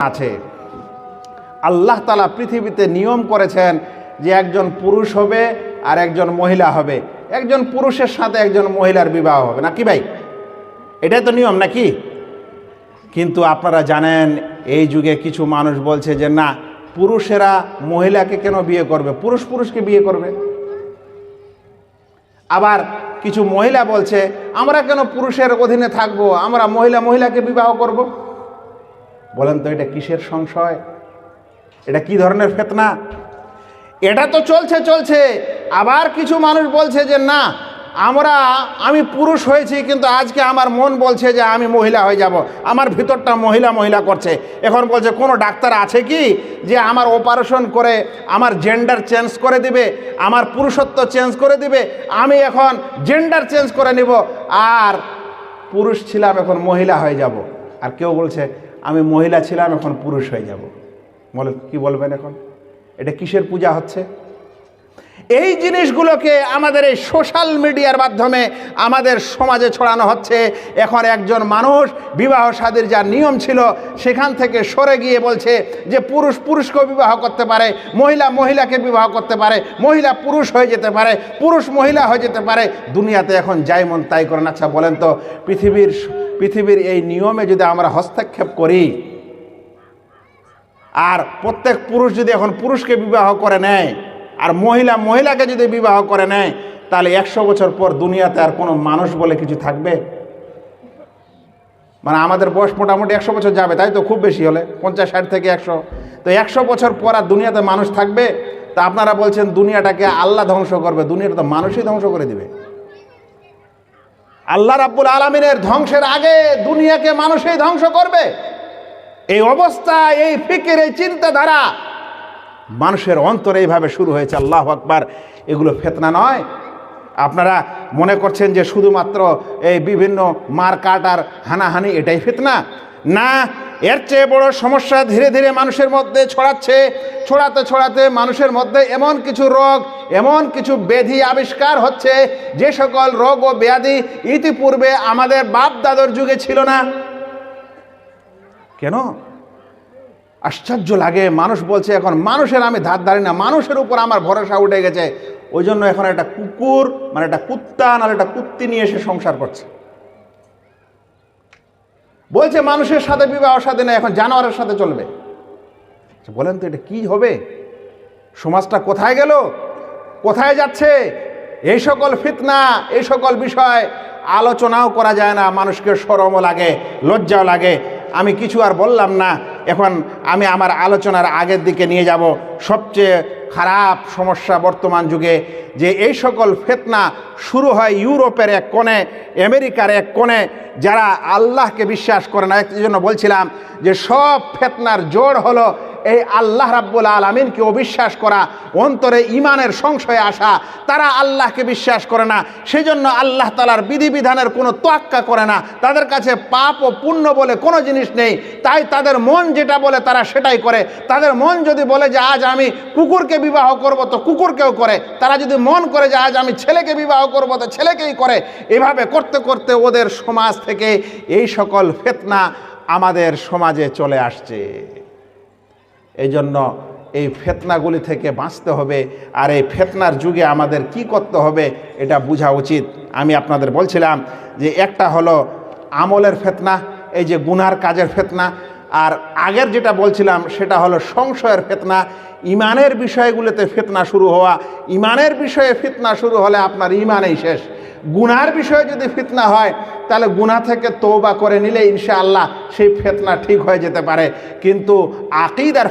আছে। আল্লাহ তালা পৃথিবীতে নিয়ম করেছেন যে একজন পুরুষ হবে আর একজন মহিলা হবে। একজন পুরুষের সাথে একজন মহিলার বিবাহ হবে। নাকি ভাই? এটাই তো নিয়ম নাকি? কিন্তু আপনারা জানেন, এই যুগে কিছু মানুষ বলছে যে না, পুরুষেরা মহিলাকে কেন বিয়ে করবে? পুরুষ পুরুষকে বিয়ে করবে। আবার কিছু মহিলা বলছে, আমরা কেন পুরুষের অধীনে থাকব? আমরা মহিলা মহিলাকে বিবাহ করব? বলেন তো, এটা কিসের সংশয়? এটা কি ধরনের ফেতনা? এটা তো চলছে চলছে। আবার কিছু মানুষ বলছে যে, না, আমরা, আমি পুরুষ হয়েছি, কিন্তু আজকে আমার মন বলছে যে, আমি মহিলা হয়ে যাব। আমার ভিতরটা মহিলা মহিলা করছে। এখন বলছে, কোনো ডাক্তার আছে কি যে আমার অপারেশন করে, আমার জেন্ডার চেঞ্জ করে দিবে, আমার পুরুষত্ব চেঞ্জ করে দিবে? আমি এখন জেন্ডার চেঞ্জ করে নিব। আর পুরুষ ছিলাম, এখন মহিলা হয়ে যাব। আর কেউ বলছে আমি মহিলা ছিলাম, এখন পুরুষ হয়ে যাব। বলে কি বলবেন এখন? এটা কিসের পূজা হচ্ছে? এই জিনিসগুলোকে আমাদের এই সোশ্যাল মিডিয়ার মাধ্যমে আমাদের সমাজে ছড়ানো হচ্ছে। এখন একজন মানুষ বিবাহ সাদীর যা নিয়ম ছিল, সেখান থেকে সরে গিয়ে বলছে যে পুরুষ পুরুষকেও বিবাহ করতে পারে, মহিলা মহিলাকে বিবাহ করতে পারে, মহিলা পুরুষ হয়ে যেতে পারে, পুরুষ মহিলা হয়ে যেতে পারে। দুনিয়াতে এখন যাই মন তাই করেন। আচ্ছা বলেন তো, পৃথিবীর পৃথিবীর এই নিয়মে যদি আমরা হস্তক্ষেপ করি, আর প্রত্যেক পুরুষ যদি এখন পুরুষকে বিবাহ করে নেয় আর মহিলা মহিলাকে যদি বিবাহ করে নেয়, তাহলে একশো বছর পর দুনিয়াতে আর কোনো মানুষ বলে কিছু থাকবে? মানে আমাদের বয়স মোটামুটি একশো বছর যাবে, তাই তো? খুব বেশি হলে, পঞ্চাশ, ষাট থেকে একশো। তো একশো বছর পর আর দুনিয়াতে মানুষ থাকবে? তা আপনারা বলছেন দুনিয়াটাকে আল্লাহ ধ্বংস করবে, দুনিয়াটা তো মানুষই ধ্বংস করে দিবে। আল্লাহ রাব্বুল আলমিনের ধ্বংসের আগে দুনিয়াকে মানুষই ধ্বংস করবে। এই অবস্থা, এই ফিকের, এই চিন্তাধারা মানুষের অন্তরে এইভাবে শুরু হয়েছে, আল্লাহ আকবার। এগুলো ফেতনা নয়। আপনারা মনে করছেন যে শুধুমাত্র এই বিভিন্ন মার কাট আর হানাহানি, এটাই ফেতনা? না, এর চেয়ে বড় সমস্যা ধীরে ধীরে মানুষের মধ্যে ছড়াচ্ছে। ছড়াতে ছড়াতে মানুষের মধ্যে এমন কিছু রোগ, এমন কিছু ব্যাধি আবিষ্কার হচ্ছে, যে সকল রোগ ও ব্যাধি ইতিপূর্বে আমাদের বাপ দাদর যুগে ছিল না। কেন? আশ্চর্য লাগে। মানুষ বলছে এখন মানুষের আমি ধার ধারি না মানুষের উপর আমার ভরসা উঠে গেছে। ওই জন্য এখন একটা কুকুর মানে একটা কুত্তা না একটা কুত্তি নিয়ে এসে সংসার করছে। বলছে মানুষের সাথে বিবাহ সাথে না এখন জানোয়ারের সাথে চলবে। আচ্ছা, বলেন তো এটা কি হবে? সমাজটা কোথায় গেল? কোথায় যাচ্ছে? এই সকল ফিতনা এই সকল বিষয় আলোচনাও করা যায় না। মানুষকে সরমও লাগে লজ্জাও লাগে। আমি কিছু আর বললাম না। এখন আমি আমার আলোচনার আগের দিকে নিয়ে যাব। সবচেয়ে খারাপ সমস্যা বর্তমান যুগে, যে এই সকল ফেতনা শুরু হয় ইউরোপের এক কোণে, আমেরিকার এক কোণে, যারা আল্লাহকে বিশ্বাস করে না। এই জন্য বলছিলাম যে সব ফেতনার জোর হলো এই আল্লাহ রাব্বুল আলমিনকে অবিশ্বাস করা, অন্তরে ইমানের সংশয়ে আসা, তারা আল্লাহকে বিশ্বাস করে না। সেই জন্য আল্লাহ তালার বিধিবিধানের কোনো তোয়াক্কা করে না। তাদের কাছে পাপ ও পুণ্য বলে কোনো জিনিস নেই। তাই তাদের মন যেটা বলে তারা সেটাই করে। তাদের মন যদি বলে যে, আজ আমি কুকুরকে বিবাহ করব, তো কুকুরকেও করে। তারা যদি মন করে যে, আজ আমি ছেলেকে বিবাহ করব, তো ছেলেকেই করে। এভাবে করতে করতে ওদের সমাজ থেকে এই সকল ফেতনা আমাদের সমাজে চলে আসছে। এই জন্য এই ফেতনাগুলি থেকে বাঁচতে হবে। আর এই ফেতনার যুগে আমাদের কি করতে হবে এটা বোঝা উচিত। আমি আপনাদের বলছিলাম যে একটা হলো আমলের ফেতনা, এই যে গুনার কাজের ফেতনা, আর আগের যেটা বলছিলাম সেটা হলো সংশয়ের ফেতনা। ইমানের বিষয়গুলোতে ফেতনা শুরু হওয়া। ইমানের বিষয়ে ফিতনা শুরু হলে আপনার ইমানেই শেষ। গুনার বিষয়ে যদি ফিতনা হয়, তাহলে গুনা থেকে তৌবা করে নিলে ইনশাআল্লাহ সেই ফেতনা ঠিক হয়ে যেতে পারে। কিন্তু আকিদার